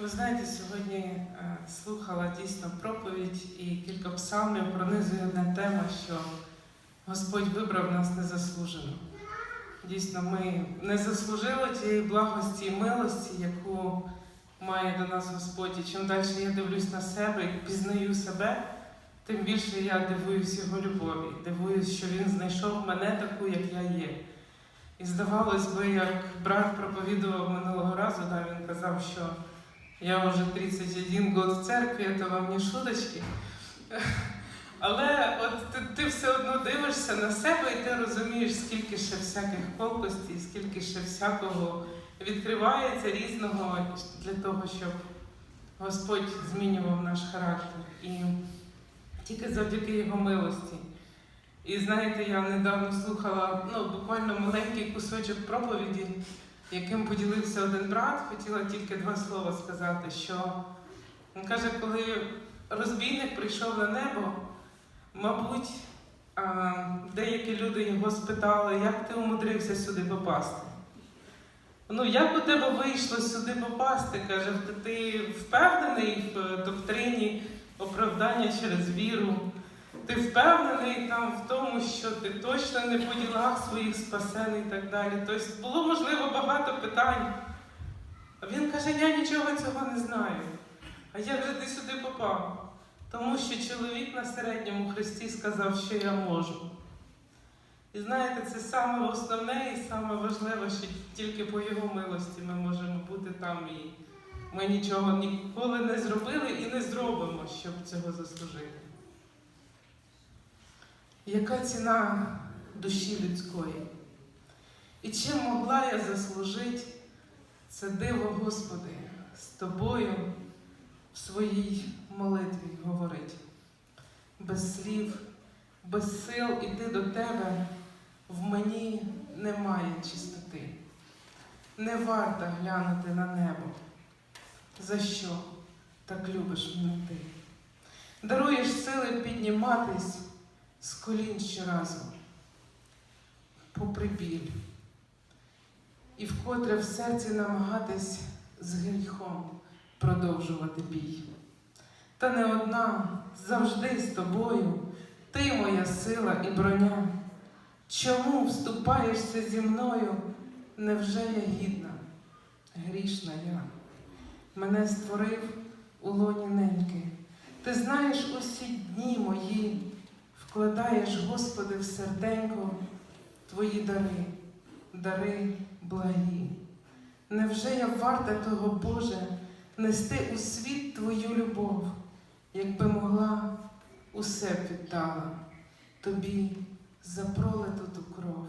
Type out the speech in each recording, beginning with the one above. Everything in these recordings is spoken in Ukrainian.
Ви знаєте, сьогодні е, слухала дійсно проповідь і кілька псалмів пронизує одна тема, що Господь вибрав нас незаслужено. Дійсно, ми не заслужили тієї благості і милості, яку має до нас Господь. І чим далі я дивлюсь на себе і пізнаю себе, тим більше я дивуюсь його любові. Дивуюсь, що він знайшов мене таку, як я є. І здавалось би, як брат проповідував минулого разу, да, він казав, що я вже 31 год в церкві, це вам не шуточки. Але от ти, ти все одно дивишся на себе і ти розумієш, скільки ще всяких колкостей, скільки ще всякого відкривається різного для того, щоб Господь змінював наш характер. І тільки завдяки його милості. І знаєте, я недавно слухала ну, буквально маленький кусочок проповіді, яким поділився один брат, хотіла тільки два слова сказати, що він каже, коли розбійник прийшов на небо, мабуть, деякі люди його спитали, як ти умудрився сюди попасти. Ну, як у тебе вийшло сюди попасти? Каже, ти впевнений в доктрині оправдання через віру? Ти впевнений там в тому, що ти точно не по ділах своїх спасений і так далі. Тобто було можливо багато питань. А він каже, я нічого цього не знаю. А як же ти сюди попав? Тому що чоловік на середньому хресті сказав, що я можу. І знаєте, це саме основне і саме важливе, що тільки по його милості ми можемо бути там і ми нічого ніколи не зробили і не зробимо, щоб цього заслужити. Яка ціна душі людської? І чим могла я заслужити це диво, Господи, з тобою в своїй молитві говорить? Без слів, без сил іти до тебе в мені немає чистоти. Не варто глянути на небо. За що так любиш мене ти? Даруєш сили підніматись з колін щоразу, попри біль, і вкотре в серці намагатись з гріхом продовжувати бій. Та не одна завжди з тобою, ти моя сила і броня. Чому вступаєшся зі мною? Невже я гідна, грішна я? Мене створив у лоні неньки. Ти знаєш усі дні мої. Вкладаєш, Господи, в серденько Твої дари, дари благі. Невже я варта того, Боже, нести у світ Твою любов, якби могла, усе віддала Тобі за пролиту ту кров,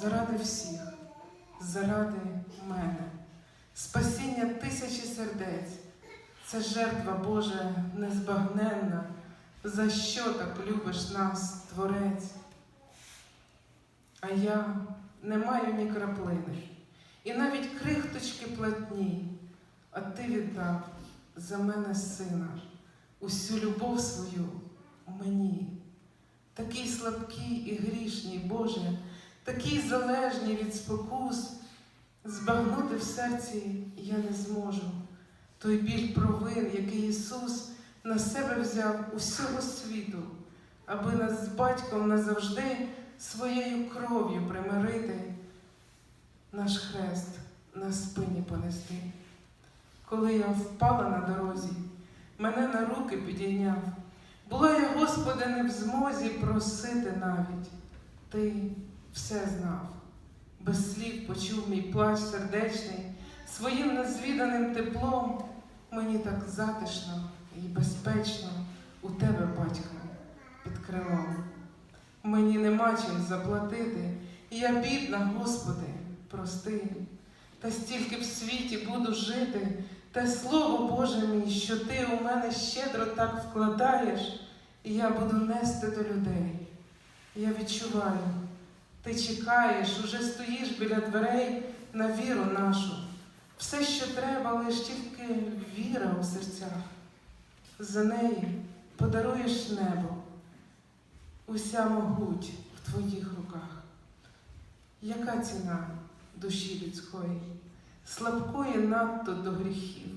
заради всіх, заради мене, спасіння тисячі сердець, це жертва Божа незбагненна. За що так любиш нас, Творець? А я не маю ні краплини, і навіть крихточки платні, а ти віддав за мене сина, усю любов свою мені, такий слабкий і грішній, Боже, такий залежний від спокус, збагнути в серці я не зможу. Той біль провин, який Ісус на себе взяв усього світу, аби нас з батьком назавжди своєю кров'ю примирити, наш хрест на спині понести. Коли я впала на дорозі, мене на руки підійняв. Була я, Господи, не в змозі просити навіть. Ти все знав, без слів почув мій плач сердечний, своїм незвіданим теплом мені так затишно і безпечно у тебе, батько, під крилом. Мені нема чим заплатити, і я бідна, Господи, прости, та стільки в світі буду жити, те слово Боже мій, що ти у мене щедро так вкладаєш, і я буду нести до людей. Я відчуваю, ти чекаєш, уже стоїш біля дверей на віру нашу. Все, що треба, лиш тільки віра у серцях за неї подаруєш небо, уся могуть в твоїх руках. Яка ціна душі людської, слабкої надто до гріхів?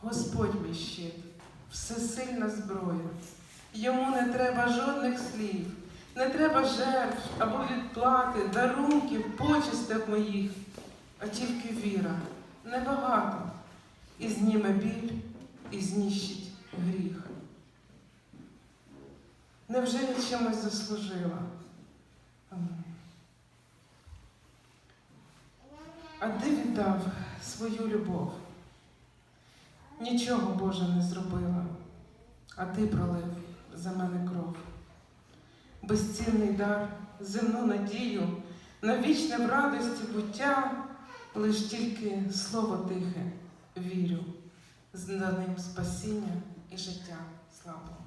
Господь мій щит, всесильна зброя. Йому не треба жодних слів, не треба жертв або відплати, дарунків, почестях моїх, а тільки віра, небагато, і зніме біль, і знищить Невже я чимось заслужила? А ти віддав свою любов. Нічого Боже не зробила, а ти пролив за мене кров. Безцінний дар, земну надію, на вічне в радості буття, лиш тільки слово тихе, вірю, з ним спасіння і життя. Слава.